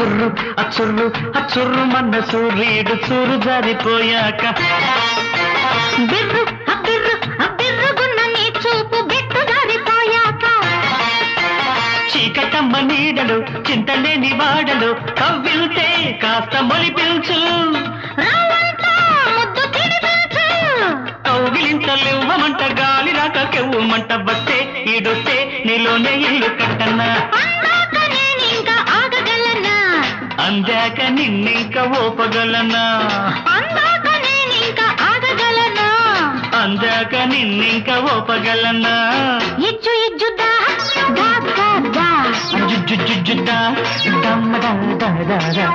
అచ్చుర్రు అచ్చుర్రు అచ్చుర్రు మన్న సూర్యుడు చూరు జారిపోయాక. బిర్రు అబ్బిర్రు అబ్బిర్రుగున్న నీ చూపు బెట్టు జారిపోయాక. చీకటమ్మ నీడలు చింతలేని వాడలు కవ్విల్తే కాస్త మొలిపించు కౌగిలింతలివ్వమంట గాలి రాక కెవ్వమంట వస్తే ఈడొస్తే నీలోనే ఇల్లు కట్టన్నా అందాక నిన్నింక ఓపగలనా అందాక నేనింకా ఆగగలనా? అందాక నిన్నింక ఓపగలనా ఇజ్జు ఇజ్జుదా దా దా దా జుజ్జుజ్జుజ్జుదా దమ్మ దా దా దా దా.